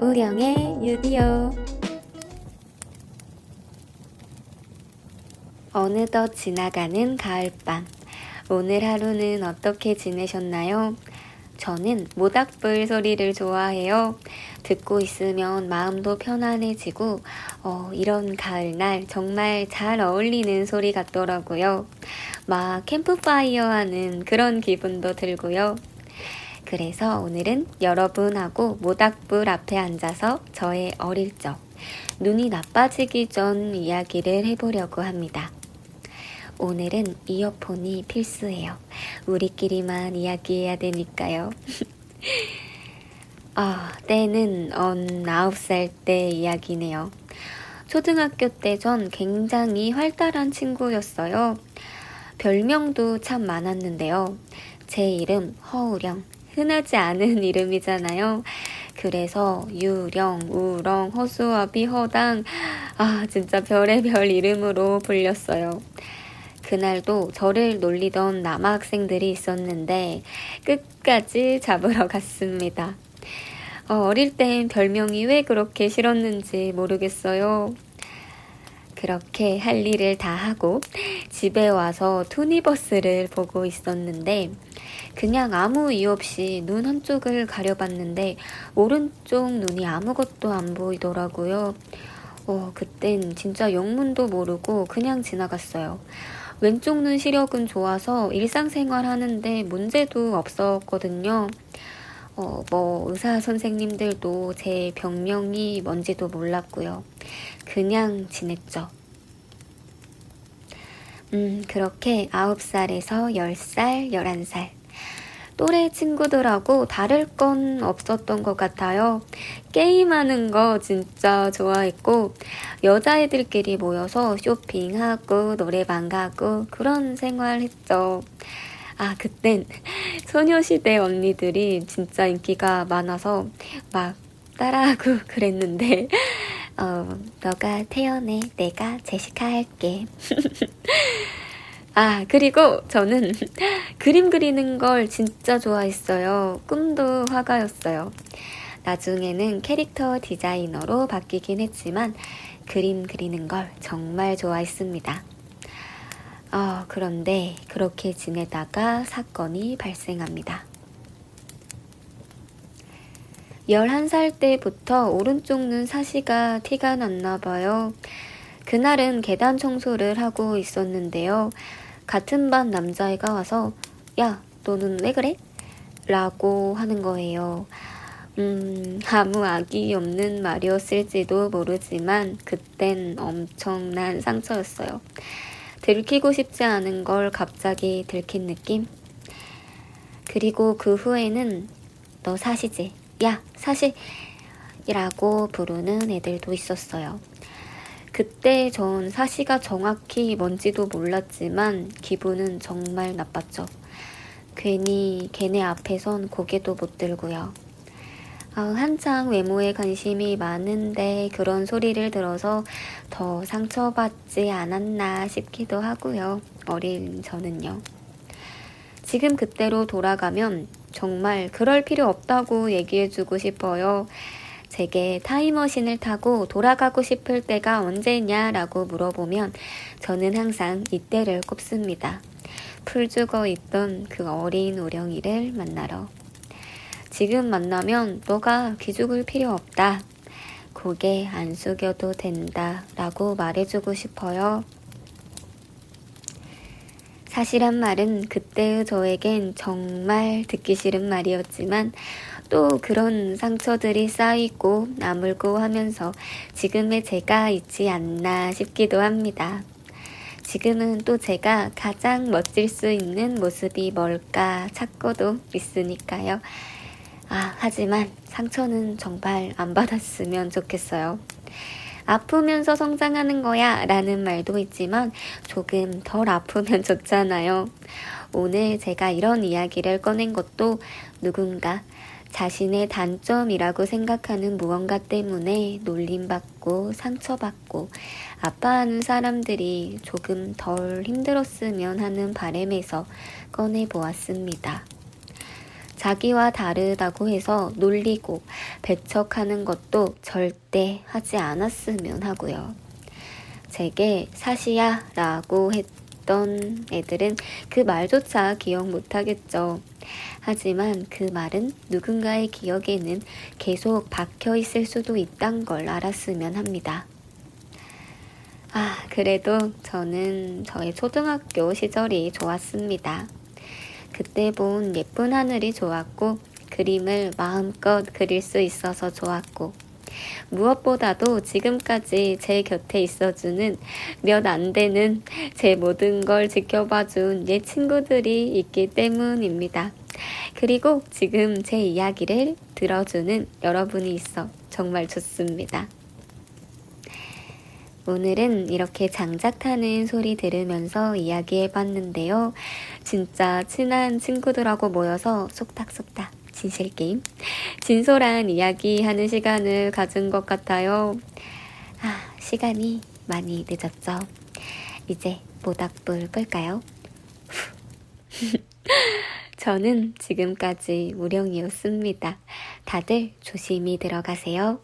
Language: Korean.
우령의 유디오 어느덧 지나가는 가을밤 오늘 하루는 어떻게 지내셨나요? 저는 모닥불 소리를 좋아해요. 듣고 있으면 마음도 편안해지고 어, 이런 가을날 정말 잘 어울리는 소리 같더라고요. 막 캠프파이어 하는 그런 기분도 들고요. 그래서 오늘은 여러분하고 모닥불 앞에 앉아서 저의 어릴 적, 눈이 나빠지기 전 이야기를 해보려고 합니다. 오늘은 이어폰이 필수예요. 우리끼리만 이야기해야 되니까요. 아, 때는 언 9살 때 이야기네요. 초등학교 때 전 굉장히 활달한 친구였어요. 별명도 참 많았는데요. 제 이름 허우령. 흔하지 않은 이름이잖아요. 그래서 유령, 우령, 허수아비, 허당, 아, 진짜 별의별 이름으로 불렸어요. 그날도 저를 놀리던 남학생들이 있었는데 끝까지 잡으러 갔습니다. 어, 어릴 땐 별명이 왜 그렇게 싫었는지 모르겠어요. 그렇게 할 일을 다 하고 집에 와서 투니버스를 보고 있었는데 그냥 아무 이유 없이 눈 한쪽을 가려봤는데 오른쪽 눈이 아무것도 안 보이더라고요. 어, 그땐 진짜 영문도 모르고 그냥 지나갔어요. 왼쪽 눈 시력은 좋아서 일상생활 하는데 문제도 없었거든요. 어, 뭐, 의사 선생님들도 제 병명이 뭔지도 몰랐고요. 그냥 지냈죠. 음, 그렇게 9살에서 10살, 11살. 또래 친구들하고 다를 건 없었던 것 같아요. 게임하는 거 진짜 좋아했고, 여자애들끼리 모여서 쇼핑하고, 노래방 가고, 그런 생활 했죠. 아, 그땐 소녀시대 언니들이 진짜 인기가 많아서 막 따라하고 그랬는데, 어, 너가 태연해. 내가 제시카 할게. 아, 그리고 저는 그림 그리는 걸 진짜 좋아했어요. 꿈도 화가였어요. 나중에는 캐릭터 디자이너로 바뀌긴 했지만 그림 그리는 걸 정말 좋아했습니다. 어, 그런데 그렇게 지내다가 사건이 발생합니다. 11살 때부터 오른쪽 눈 사시가 티가 났나 봐요. 그날은 계단 청소를 하고 있었는데요. 같은 반 남자애가 와서 야, 너는 왜 그래? 라고 하는 거예요. 음, 아무 악이 없는 말이었을지도 모르지만 그땐 엄청난 상처였어요. 들키고 싶지 않은 걸 갑자기 들킨 느낌? 그리고 그 후에는 너 사시지? 야, 사시! 이라고 부르는 애들도 있었어요. 그때 전 사시가 정확히 뭔지도 몰랐지만 기분은 정말 나빴죠. 괜히 걔네 앞에선 고개도 못 들고요. 아, 한창 외모에 관심이 많은데 그런 소리를 들어서 더 상처받지 않았나 싶기도 하고요. 어린 저는요. 지금 그때로 돌아가면 정말 그럴 필요 없다고 얘기해주고 싶어요. 제게 타임머신을 타고 돌아가고 싶을 때가 언제냐라고 물어보면 저는 항상 이때를 꼽습니다. 풀 죽어 있던 그 어린 우령이를 만나러. 지금 만나면 너가 기죽을 필요 없다. 고개 안 숙여도 된다. 라고 말해주고 싶어요. 사실한 말은 그때의 저에겐 정말 듣기 싫은 말이었지만 또 그런 상처들이 쌓이고 나물고 하면서 지금의 제가 있지 않나 싶기도 합니다. 지금은 또 제가 가장 멋질 수 있는 모습이 뭘까 찾고도 있으니까요. 아, 하지만 상처는 정말 안 받았으면 좋겠어요. 아프면서 성장하는 거야 라는 말도 있지만 조금 덜 아프면 좋잖아요. 오늘 제가 이런 이야기를 꺼낸 것도 누군가 자신의 단점이라고 생각하는 무언가 때문에 놀림받고 상처받고 아파하는 사람들이 조금 덜 힘들었으면 하는 바램에서 꺼내 보았습니다. 자기와 다르다고 해서 놀리고 배척하는 것도 절대 하지 않았으면 하고요. 제게 사시야 라고 했 던 애들은 그 말조차 기억 못하겠죠. 하지만 그 말은 누군가의 기억에는 계속 박혀 있을 수도 있단 걸 알았으면 합니다. 아, 그래도 저는 저의 초등학교 시절이 좋았습니다. 그때 본 예쁜 하늘이 좋았고, 그림을 마음껏 그릴 수 있어서 좋았고, 무엇보다도 지금까지 제 곁에 있어주는 몇 안 되는 제 모든 걸 지켜봐준 옛 친구들이 있기 때문입니다. 그리고 지금 제 이야기를 들어주는 여러분이 있어 정말 좋습니다. 오늘은 이렇게 장작 타는 소리 들으면서 이야기해 봤는데요. 진짜 친한 친구들하고 모여서 속닥속닥 진실 게임, 진솔한 이야기 하는 시간을 가진 것 같아요. 아, 시간이 많이 늦었죠. 이제 모닥불 끌까요? 저는 지금까지 우령이었습니다. 다들 조심히 들어가세요.